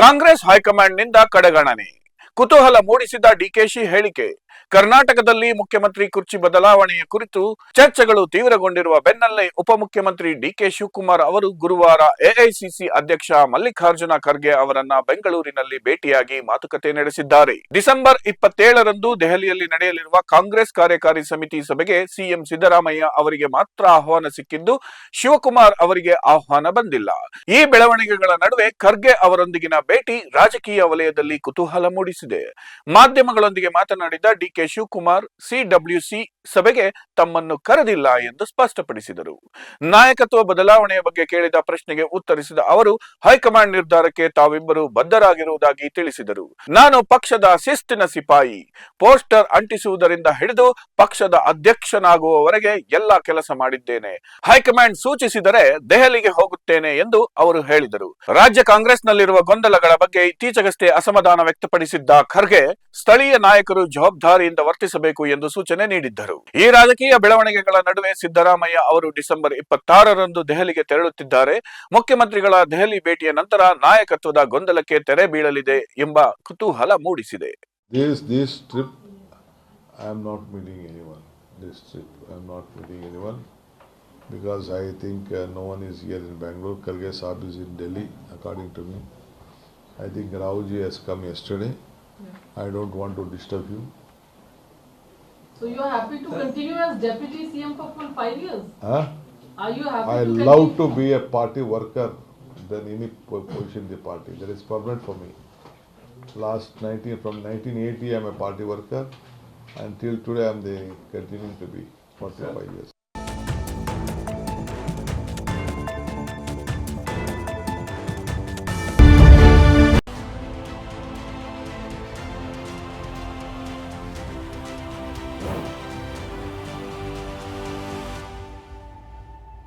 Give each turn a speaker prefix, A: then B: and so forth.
A: ಕಾಂಗ್ರೆಸ್ ಹೈಕಮಾಂಡ್ನಿಂದ ಕಡೆಗಣನೆ. ಕುತೂಹಲ ಮೂಡಿಸಿದ ಡಿಕೆಶಿ ಹೇಳಿಕೆ, ಕರ್ನಾಟಕದಲ್ಲಿ ಮುಖ್ಯಮಂತ್ರಿ ಕುರ್ಚಿ ಬದಲಾವಣೆಯ ಕುರಿತು ಚರ್ಚೆಗಳು ತೀವ್ರಗೊಂಡಿರುವ ಬೆನ್ನಲ್ಲೇ ಉಪಮುಖ್ಯಮಂತ್ರಿ ಡಿಕೆ ಶಿವಕುಮಾರ್ ಅವರು ಗುರುವಾರ ಎಐಸಿಸಿ ಅಧ್ಯಕ್ಷ ಮಲ್ಲಿಕಾರ್ಜುನ ಖರ್ಗೆ ಅವರನ್ನ ಬೆಂಗಳೂರಿನಲ್ಲಿ ಭೇಟಿಯಾಗಿ ಮಾತುಕತೆ ನಡೆಸಿದ್ದಾರೆ. ಡಿಸೆಂಬರ್ ಇಪ್ಪತ್ತೇಳರಂದು ದೆಹಲಿಯಲ್ಲಿ ನಡೆಯಲಿರುವ ಕಾಂಗ್ರೆಸ್ ಕಾರ್ಯಕಾರಿ ಸಮಿತಿ ಸಭೆಗೆ ಸಿಎಂ ಸಿದ್ದರಾಮಯ್ಯ ಅವರಿಗೆ ಮಾತ್ರ ಆಹ್ವಾನ ಸಿಕ್ಕಿದ್ದು, ಶಿವಕುಮಾರ್ ಅವರಿಗೆ ಆಹ್ವಾನ ಬಂದಿಲ್ಲ. ಈ ಬೆಳವಣಿಗೆಗಳ ನಡುವೆ ಖರ್ಗೆ ಅವರೊಂದಿಗಿನ ಭೇಟಿ ರಾಜಕೀಯ ವಲಯದಲ್ಲಿ ಕುತೂಹಲ ಮೂಡಿಸಿದೆ. ಮಾಧ್ಯಮಗಳೊಂದಿಗೆ ಮಾತನಾಡಿದ ಡಿಕೆ ಶಿವಕುಮಾರ್, ಸಿಡಬ್ಲ್ಯೂಸಿ ಸಭೆಗೆ ತಮ್ಮನ್ನು ಕರೆದಿಲ್ಲ ಎಂದು ಸ್ಪಷ್ಟಪಡಿಸಿದರು. ನಾಯಕತ್ವ ಬದಲಾವಣೆಯ ಬಗ್ಗೆ ಕೇಳಿದ ಪ್ರಶ್ನೆಗೆ ಉತ್ತರಿಸಿದ ಅವರು, ಹೈಕಮಾಂಡ್ ನಿರ್ಧಾರಕ್ಕೆ ತಾವಿಬ್ಬರು ಬದ್ಧರಾಗಿರುವುದಾಗಿ ತಿಳಿಸಿದರು. ನಾನು ಪಕ್ಷದ ಶಿಸ್ತಿನ ಸಿಪಾಯಿ. ಪೋಸ್ಟರ್ ಅಂಟಿಸುವುದರಿಂದ ಹಿಡಿದು ಪಕ್ಷದ ಅಧ್ಯಕ್ಷನಾಗುವವರೆಗೆ ಎಲ್ಲ ಕೆಲಸ ಮಾಡಿದ್ದೇನೆ. ಹೈಕಮಾಂಡ್ ಸೂಚಿಸಿದರೆ ದೆಹಲಿಗೆ ಹೋಗುತ್ತೇನೆ ಎಂದು ಅವರು ಹೇಳಿದರು. ರಾಜ್ಯ ಕಾಂಗ್ರೆಸ್ನಲ್ಲಿರುವ ಗೊಂದಲಗಳ ಬಗ್ಗೆ ಇತ್ತೀಚೆಗಷ್ಟೇ ಅಸಮಾಧಾನ ವ್ಯಕ್ತಪಡಿಸಿದ್ದ ಖರ್ಗೆ ಸ್ಥಳೀಯ ನಾಯಕರು ಜವಾಬ್ದಾರಿಯಿಂದ ವರ್ತಿಸಬೇಕು ಎಂದು ಸೂಚನೆ ನೀಡಿದ್ದರು ಈ ರಾಜಕೀಯ ಬೆಳವಣಿಗೆಗಳ ನಡುವೆ ಸಿದ್ದರಾಮಯ್ಯ ಅವರು ಡಿಸೆಂಬರ್ ಇಪ್ಪತ್ತಾರರಂದು ದೆಹಲಿಗೆ ತೆರಳುತ್ತಿದ್ದಾರೆ ಮುಖ್ಯಮಂತ್ರಿಗಳ ದೆಹಲಿ ಭೇಟಿಯ ನಂತರ ನಾಯಕತ್ವದ ಗೊಂದಲಕ್ಕೆ ತೆರೆ ಬೀಳಲಿದೆ ಎಂಬ ಕುತೂಹಲ ಮೂಡಿಸಿದೆ
B: because I think uh, no one is here in Bangalore. Karge Saab is in Delhi, according to me. I think Raoji has come yesterday. I don't want to disturb you.
C: So you are happy to continue as deputy CM for full five years?
B: Huh?
C: Are you happy
B: I
C: to
B: love to be a party worker than any position in the party. That is permanent for me. Last 19, from 1980, I am a party worker. Until today, I am the continuing to be 45 years.